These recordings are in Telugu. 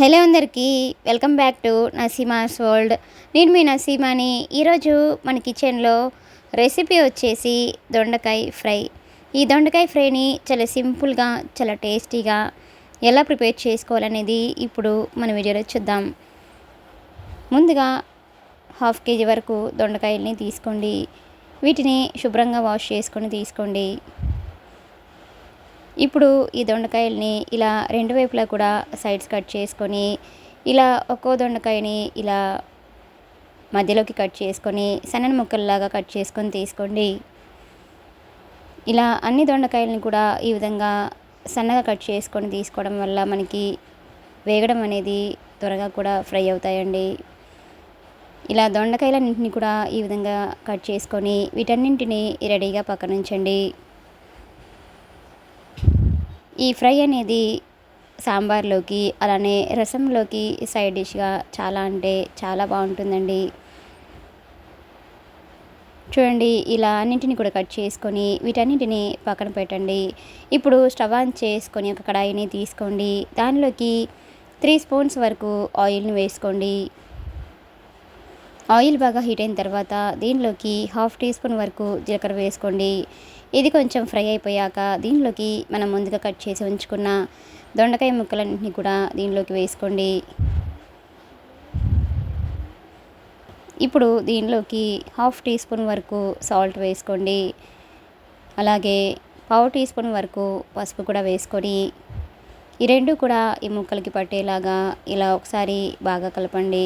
హలో అందరికీ welcome back to Naseema's world. నేను మీ నసీమాని. ఈరోజు మన కిచెన్లో రెసిపీ వచ్చేసి దొండకాయ ఫ్రై. ఈ దొండకాయ ఫ్రైని చాలా సింపుల్గా చాలా టేస్టీగా ఎలా ప్రిపేర్ చేసుకోవాలనేది ఇప్పుడు మన వీడియోలో చూద్దాం. ముందుగా హాఫ్ కేజీ వరకు దొండకాయల్ని తీసుకోండి. వీటిని శుభ్రంగా వాష్ చేసుకొని తీసుకోండి. ఇప్పుడు ఈ దొండకాయల్ని ఇలా రెండు వైపులా కూడా సైడ్స్ కట్ చేసుకొని ఇలా ఒక్కో దొండకాయని ఇలా మధ్యలోకి కట్ చేసుకొని సన్నని ముక్కల్లాగా కట్ చేసుకొని తీసుకోండి. ఇలా అన్ని దొండకాయలని కూడా ఈ విధంగా సన్నగా కట్ చేసుకొని తీసుకోవడం వల్ల మనకి వేగడం అనేది త్వరగా కూడా ఫ్రై అవుతాయండి. ఇలా దొండకాయలన్నింటినీ కూడా ఈ విధంగా కట్ చేసుకొని వీటన్నింటినీ రెడీగా పక్కనుంచండి. ఈ ఫ్రై అనేది సాంబార్లోకి అలానే రసంలోకి సైడ్ డిష్గా చాలా అంటే చాలా బాగుంటుందండి. చూడండి ఇలా అన్నింటిని కూడా కట్ చేసుకొని వీటన్నింటిని పక్కన పెట్టండి. ఇప్పుడు స్టవ్ ఆన్ చేసుకొని ఒక కడాయిని తీసుకోండి. దానిలోకి త్రీ స్పూన్స్ వరకు ఆయిల్ని వేసుకోండి. ఆయిల్ బాగా హీట్ అయిన తర్వాత దీనిలోకి హాఫ్ టీ స్పూన్ వరకు జీలకర్ర వేసుకోండి. ఇది కొంచెం ఫ్రై అయిపోయాక దీనిలోకి మనం ముందుగా కట్ చేసి ఉంచుకున్న దొండకాయ ముక్కలన్నింటినీ కూడా దీనిలోకి వేసుకోండి. ఇప్పుడు దీనిలోకి హాఫ్ టీ స్పూన్ వరకు సాల్ట్ వేసుకోండి. అలాగే పావు టీ స్పూన్ వరకు పసుపు కూడా వేసుకొని ఈ రెండు కూడా ఈ ముక్కలకి పట్టేలాగా ఇలా ఒకసారి బాగా కలపండి.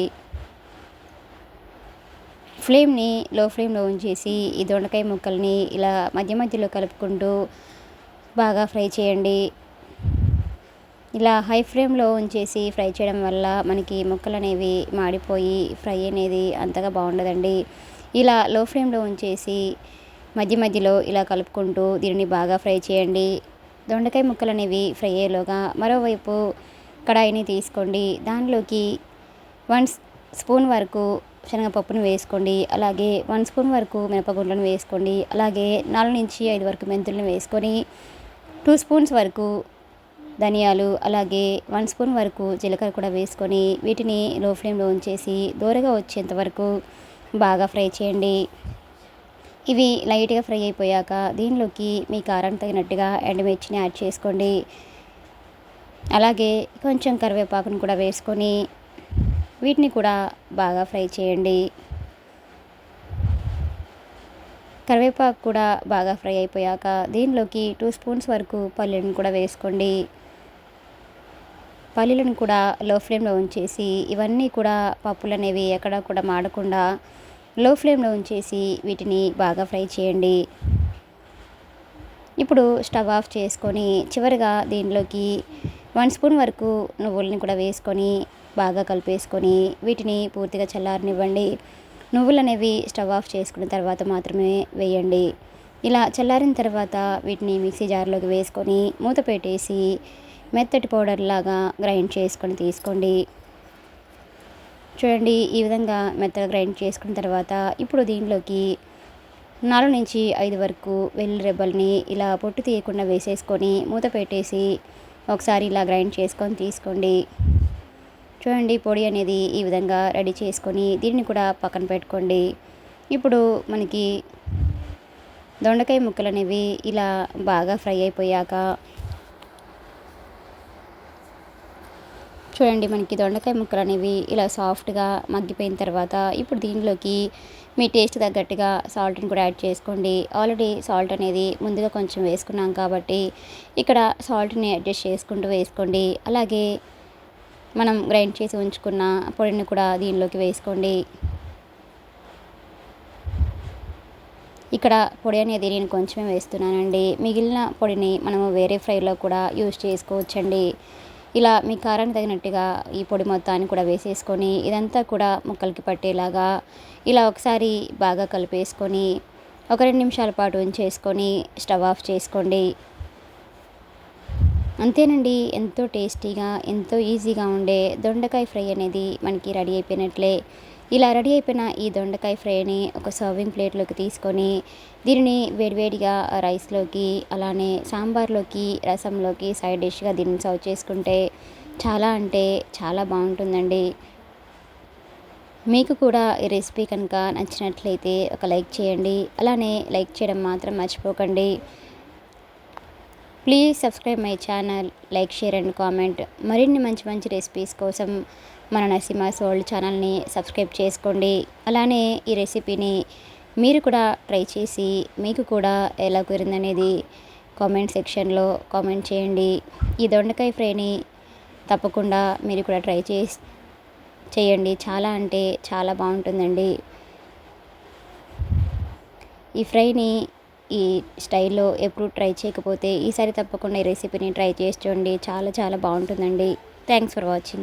ఫ్లేమ్ని లో ఫ్లేమ్లో ఉంచేసి ఈ దొండకాయ ముక్కల్ని ఇలా మధ్య మధ్యలో కలుపుకుంటూ బాగా ఫ్రై చేయండి. ఇలా హై ఫ్లేమ్లో ఉంచేసి ఫ్రై చేయడం వల్ల మనకి ముక్కలు అనేవి మాడిపోయి ఫ్రై అనేది అంతగా బాగుండదండి. ఇలా లో ఫ్లేమ్లో ఉంచేసి మధ్య మధ్యలో ఇలా కలుపుకుంటూ దీనిని బాగా ఫ్రై చేయండి. దొండకాయ ముక్కలు అనేవి ఫ్రై అయ్యేలోగా మరోవైపు కడాయిని తీసుకోండి. దానిలోకి వన్ స్పూన్ వరకు శనగపప్పును వేసుకోండి. అలాగే వన్ స్పూన్ వరకు మినపగుండ్లను వేసుకోండి. అలాగే నాలుగు నుంచి ఐదు వరకు మెంతులను వేసుకొని టూ స్పూన్స్ వరకు ధనియాలు అలాగే వన్ స్పూన్ వరకు జీలకర్ర కూడా వేసుకొని వీటిని లో ఫ్లేమ్లో ఉంచేసి దూరగా వచ్చేంత వరకు బాగా ఫ్రై చేయండి. ఇవి లైట్గా ఫ్రై అయిపోయాక దీనిలోకి మీ కారం తగినట్టుగా ఎండుమిర్చిని యాడ్ చేసుకోండి. అలాగే కొంచెం కరివేపాకును కూడా వేసుకొని వీటిని కూడా బాగా ఫ్రై చేయండి. కరివేపాకు కూడా బాగా ఫ్రై అయిపోయాక దీనిలోకి టూ స్పూన్స్ వరకు పల్లీలను కూడా వేసుకోండి. పల్లీలను కూడా లో ఫ్లేమ్లో ఉంచేసి ఇవన్నీ కూడా పప్పులు అనేవి ఎక్కడ కూడా మాడకుండా లో ఫ్లేమ్లో ఉంచేసి వీటిని బాగా ఫ్రై చేయండి. ఇప్పుడు స్టవ్ ఆఫ్ చేసుకొని చివరిగా దీనిలోకి వన్ స్పూన్ వరకు నువ్వుల్ని కూడా వేసుకొని బాగా కలిపేసుకొని వీటిని పూర్తిగా చల్లారనివ్వండి. నువ్వులు అనేవి స్టవ్ ఆఫ్ చేసుకున్న తర్వాత మాత్రమే వేయండి. ఇలా చల్లారిన తర్వాత వీటిని మిక్సీ జార్లోకి వేసుకొని మూత పెట్టేసి మెత్తటి పౌడర్ లాగా గ్రైండ్ చేసుకొని తీసుకోండి. చూడండి ఈ విధంగా మెత్తగా గ్రైండ్ చేసుకున్న తర్వాత ఇప్పుడు దీనిలోకి నాలుగు నుంచి ఐదు వరకు వెల్లుల్లి రెబ్బల్ని ఇలా పొట్టు తీయకుండా వేసేసుకొని మూత పెట్టేసి ఒకసారి ఇలా గ్రైండ్ చేసుకొని తీసుకోండి. చూడండి పొడి అనేది ఈ విధంగా రెడీ చేసుకొని దీన్ని కూడా పక్కన పెట్టుకోండి. ఇప్పుడు మనకి దొండకాయ ముక్కలు అనేవి ఇలా బాగా ఫ్రై అయిపోయాక చూడండి మనకి దొండకాయ ముక్కలు అనేవి ఇలా సాఫ్ట్గా మగ్గిపోయిన తర్వాత ఇప్పుడు దీనిలోకి మీ టేస్ట్ తగ్గట్టుగా సాల్ట్ని కూడా యాడ్ చేసుకోండి. ఆల్రెడీ సాల్ట్ అనేది ముందుగా కొంచెం వేసుకున్నాం కాబట్టి ఇక్కడ సాల్ట్ని అడ్జస్ట్ చేసుకుంటూ వేసుకోండి. అలాగే మనం గ్రైండ్ చేసి ఉంచుకున్న పొడిని కూడా దీనిలోకి వేసుకోండి. ఇక్కడ పొడి అనేది నేను కొంచెమే వేస్తున్నానండి. మిగిలిన పొడిని మనము వేరే ఫ్రైలో కూడా యూజ్ చేసుకోవచ్చండి. ఇలా మీ కారానికి తగినట్టుగా ఈ పొడి మొత్తాన్ని కూడా వేసేసుకొని ఇదంతా కూడా ముక్కలకి పట్టేలాగా ఇలా ఒకసారి బాగా కలిపేసుకొని ఒక రెండు నిమిషాల పాటు ఉంచేసుకొని స్టవ్ ఆఫ్ చేసుకోండి. అంతేనండి ఎంతో టేస్టీగా ఎంతో ఈజీగా ఉండే దొండకాయ ఫ్రై అనేది మనకి రెడీ అయిపోయినట్లే. ఇలా రెడీ అయిపోయిన ఈ దొండకాయ ఫ్రైని ఒక సర్వింగ్ ప్లేట్లోకి తీసుకొని దీనిని వేడివేడిగా రైస్లోకి అలానే సాంబార్లోకి రసంలోకి సైడ్ డిష్గా దీన్ని సర్వ్ చేసుకుంటే చాలా అంటే చాలా బాగుంటుందండి. మీకు కూడా ఈ రెసిపీ కనుక నచ్చినట్లయితే ఒక లైక్ చేయండి. అలానే లైక్ చేయడం మాత్రం మర్చిపోకండి. Please subscribe my channel like share and comment. మరిన్ని మంచి మంచి రెసిపీస్ కోసం మన నరసింహాస్ వరల్డ్ ఛానల్ని సబ్స్క్రైబ్ చేసుకోండి. అలానే ఈ రెసిపీని మీరు కూడా ట్రై చేసి మీకు కూడా ఎలా కుదిరిందనేది కామెంట్ సెక్షన్లో కామెంట్ చేయండి. ఈ దొండకాయ ఫ్రైని తప్పకుండా మీరు కూడా ట్రై చేసి చేయండి. చాలా అంటే చాలా బాగుంటుందండి. ఈ ఫ్రైని ఈ స్టైల్లో ఎప్పుడు ట్రై చేయకపోతే ఈసారి తప్పకుండా ఈ రెసిపీని ట్రై చేసి చూడండి. చాలా చాలా బాగుంటుందండి. Thanks for watching.